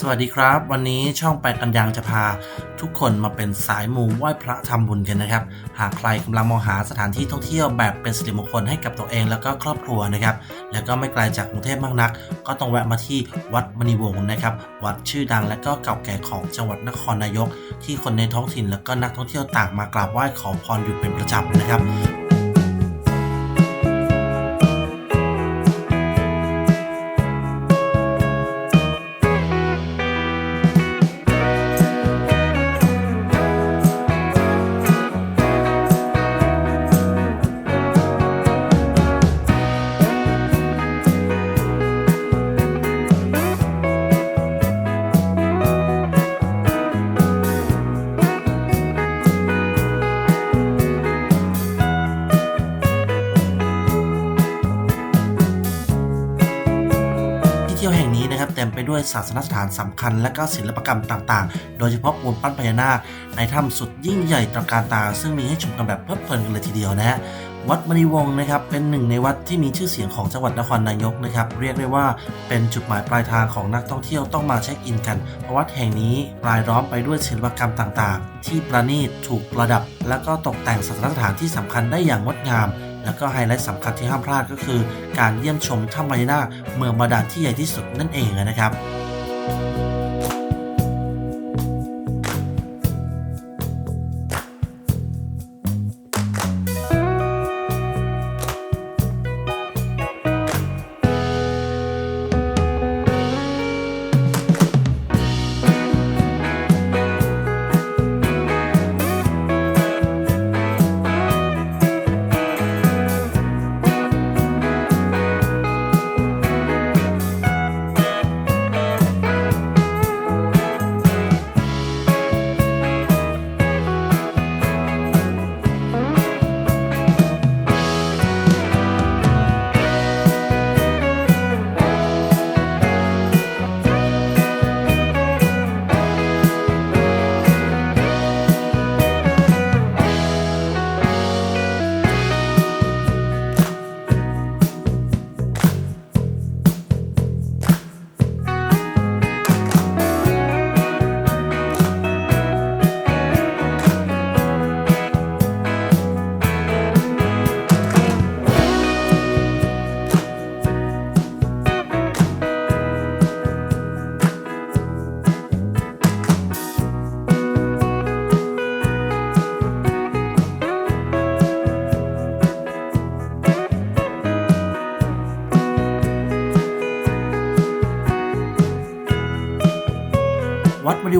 สวัสดีครับ วันนี้ช่องแปดกันยางจะพา ทุกคนมาเป็นสายมูไหว้พระทำบุญกันนะครับ หากใครกำลังมองหาสถานที่ท่องเที่ยวแบบเป็นสิริมงคลให้กับตัวเองแล้วก็ครอบครัวนะครับ แล้วก็ไม่ไกลจากกรุงเทพมากนัก ก็ต้องแวะมาที่วัดมณีวงศ์นะครับ วัดชื่อดังและก็เก่าแก่ของจังหวัดนครนายก ที่คนในท้องถิ่นแล้วก็นักท่องเที่ยวต่างมากราบไหว้ขอพรอยู่เป็นประจำนะครับ ต็มไปด้วยศาสนสถานสำคัญ และก็ศิลปกรรมต่างๆ โดยเฉพาะปูนปั้นพญานาคในถ้ำสุดยิ่งใหญ่ตระการตา ซึ่งมีให้ชมกันแบบเพลิดเพลินกันเลยทีเดียวนะฮะวัดมณีวงศ์นะครับเป็นหนึ่งในวัดที่มีชื่อเสียงของจังหวัดนครนายกนะครับ เรียกได้ว่าเป็นจุดหมายปลายทางของนักท่องเที่ยวต้องมาเช็คอินกันเพราะวัดแห่งนี้รายล้อมไปด้วยศิลปกรรมต่างๆ ที่ประณีตถูกประดับ และก็ตกแต่งศาสนสถานที่สำคัญได้อย่างงดงาม แล้วก็ไฮไลท์สำคัญที่ห้ามพลาดก็คือ การเยี่ยมชมถ้ำมารีนาเมืองบาดาลที่ใหญ่ที่สุดนั่นเองนะครับ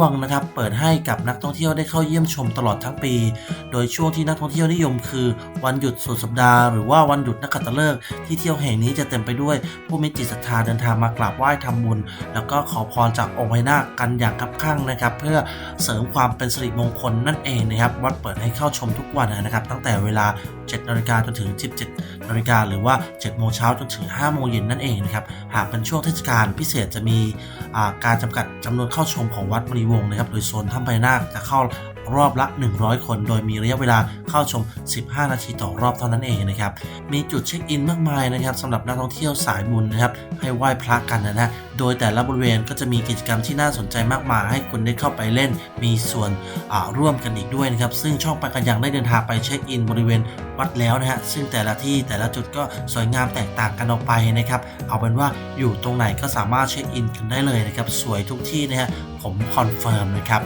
วัดมณีวังนะครับเปิดให้กับนักท่องเที่ยวได้เข้าเยี่ยมชมตลอดทั้งปี โดยช่วงที่นักท่องเที่ยวนิยมคือ วันหยุดสุดสัปดาห์ หรือว่าวันหยุดนักขัตฤกษ์ที่เที่ยวแห่งนี้จะเต็มไปด้วยผู้มีจิตศรัทธาเดินทางมากราบไหว้ทำบุญ แล้วก็ขอพรจากองค์พญานาคกันอย่างคับข้างนะครับเพื่อเสริมความเป็นสิริมงคลนั่นเองนะครับวัดเปิดให้เข้าชมทุกวันนะครับตั้งแต่เวลา 7นาฬิกาจนถึง 17นาฬิกาหรือว่า 7 โมงเช้าจนถึง 5 โมงเย็นนั่นเองนะครับ หากเป็นช่วงเทศกาลพิเศษจะมีการจำกัดจำนวนเข้าชมของวัดมณีวงศ์นะครับ โดยโซนถ้ำพญานาคจะเข้า รอบละ 100 คน โดยมีระยะเวลาเข้าชม 15 นาทีต่อรอบเท่านั้นเองนะครับ มีจุดเช็คอินมากมายนะครับสำหรับนักท่องเที่ยวสายบุญนะครับ ให้ไหว้พระกันนะฮะโดยแต่ละบริเวณก็จะมีกิจกรรมที่น่าสนใจมากมาย ให้คุณได้เข้าไปเล่น มีส่วนร่วมกันอีกด้วยนะครับ ซึ่งช่องไปกันยังได้เดินทางไปเช็คอินบริเวณวัดแล้วนะฮะ ซึ่งแต่ละที่แต่ละจุดก็สวยงามแตกต่างกันออกไปนะครับ เอาเป็นว่าอยู่ตรงไหนก็สามารถเช็คอินกันได้เลยนะครับ สวยทุกที่นะฮะ ผมคอนเฟิร์มนะครับ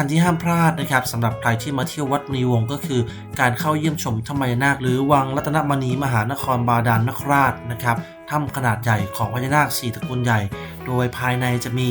คัญที่ห้ามพลาดนะครับสำหรับใครที่มาเที่ยววัดมณีวงศ์ก็คือ การเข้าเยี่ยมชมธรรมยานาคหรือวังรัตนมณีมหานครบาดาลนคราชนะครับถ้ำขนาดใหญ่ของพญานาคสี่ตระกูลใหญ่ โดยภายในจะมี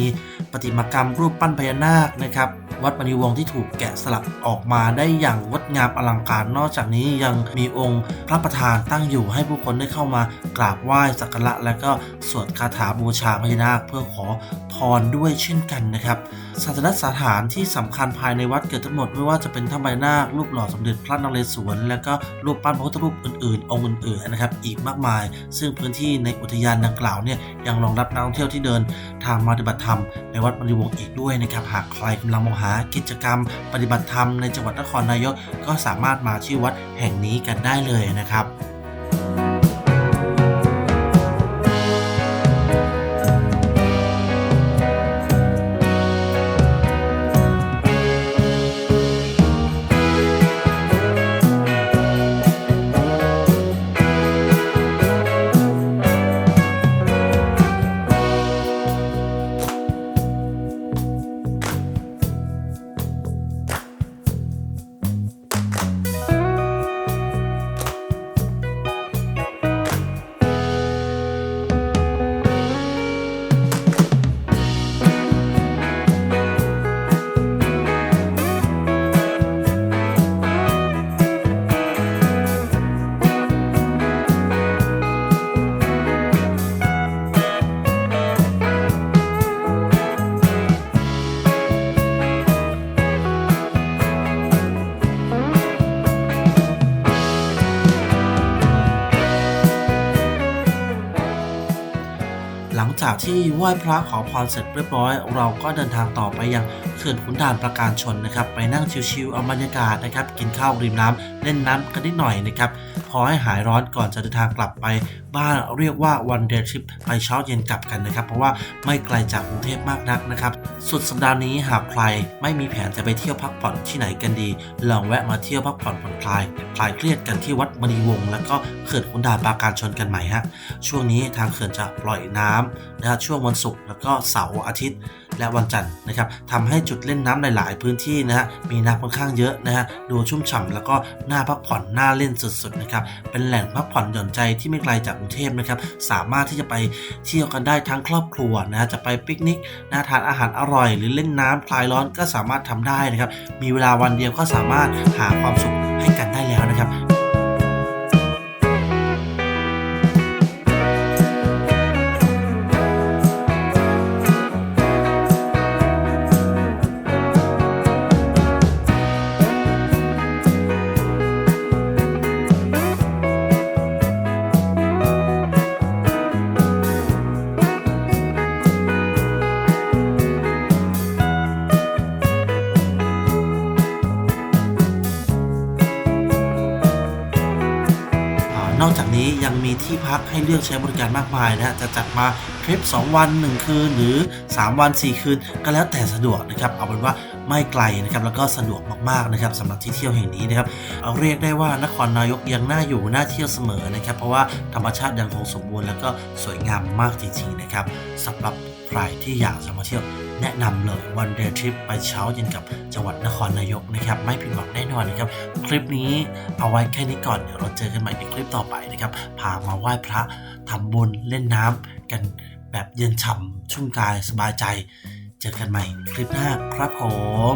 ประติมากรรมรูปปั้นพญานาคนะครับ วัดมณีวงศ์ที่ถูกแกะสลักออกมาได้อย่างงดงามอลังการ นอกจากนี้ยังมีองค์พระประธานตั้งอยู่ให้ผู้คนได้เข้ามากราบไหว้สักการะและก็สวดคาถาบูชาพญานาคเพื่อขอพรด้วยเช่นกันนะครับศาสนสถานที่สำคัญภายในวัดเกิดทั้งหมดไม่ว่าจะเป็นถ้ำพญานาครูปหล่อสมเด็จพระนเรศวรและก็รูปปั้นพระพุทธรูปอื่นๆ องค์อื่นๆนะครับ อีกมากมาย ซึ่งพื้นที่ในอุทยานดังกล่าวเนี่ยยังรองรับนักท่องเที่ยวที่เดินทางมาปฏิบัติธรรมในวัดมณีวงศ์อีกด้วยนะครับหากใครกำลังมองหากิจกรรม ปฏิบัติธรรมในจังหวัดนครนายก ก็สามารถมาที่วัดแห่งนี้กันได้เลยนะครับ จากที่ไหว้พระขอพรเสร็จเรียบร้อย เราก็เดินทางต่อไปยังเขื่อนขุนด่านประการชนนะครับ ไปนั่งชิวๆเอาบรรยากาศนะครับ กินข้าวริมน้ำเล่นน้ำกันนิดหน่อยนะครับ พอให้หายร้อนก่อนจะเดินทางกลับไปบ้านเรียกว่าวันเดย์ทริปไปเช้าเย็นกลับกันนะครับ เพราะว่าไม่ไกลจากกรุงเทพมากนักนะครับ สุดสัปดาห์นี้หากใครไม่มีแผนจะไปเที่ยวพักผ่อนที่ไหนกันดี ลองแวะมาเที่ยวพักผ่อนผ่อนคลายคลายเครียดกันที่วัดมณีวงศ์แล้วก็เขื่อนขุนด่านปราการชนกันใหม่ฮะช่วงนี้ทางเขื่อนจะปล่อยน้ำนะฮะช่วงวันศุกร์แล้วก็เสาร์อาทิตย์ และวันจันทร์นะครับทำให้จุดเล่นน้ำหลาย ๆ พื้นที่นะฮะมีน้ำค่อนข้างเยอะนะฮะดูชุ่มฉ่ำแล้วก็น่าพักผ่อนน่าเล่นสุด ๆ นะครับ เป็นแหล่งพักผ่อนหย่อนใจที่ไม่ไกลจากกรุงเทพนะครับ สามารถที่จะไปเที่ยวกันได้ทั้งครอบครัวนะฮะจะไปปิกนิกนะทานอาหารอร่อย หรือเล่นน้ำคลายร้อนก็สามารถทำได้นะครับ มีเวลาวันเดียวก็สามารถหาความสุขให้กันได้แล้วนะครับ นี้ยังมีที่พักให้เลือกใช้บริการมากมายนะฮะจะจัดมาทริป 2 วัน 1 คืน หรือ 3 วัน 4 คืน ก็แล้วแต่สะดวกนะครับ เอาเป็นว่าไม่ไกลนะครับแล้วก็สะดวกมากๆนะครับสำหรับที่เที่ยวแห่งนี้นะครับเอาเรียกได้ว่านครนายกยังน่าอยู่น่าเที่ยวเสมอนะครับ เพราะว่าธรรมชาติยังคงสมบูรณ์แล้วก็สวยงามมากจริงๆนะครับสำหรับใครที่อยากจะมาเที่ยว แนะนำเลยวันเดย์ทริปไปเช้าเย็นกับจังหวัดนครนายกนะครับ ไม่ผิดหวังแน่นอนนะครับ คลิปนี้เอาไว้แค่นี้ก่อนเดี๋ยวเราเจอกันใหม่ในคลิปต่อไปนะครับ พามาไหว้พระทำบุญเล่นน้ำกันแบบเย็นฉ่ำชุ่มกายสบายใจ เจอกันใหม่คลิปหน้าครับผม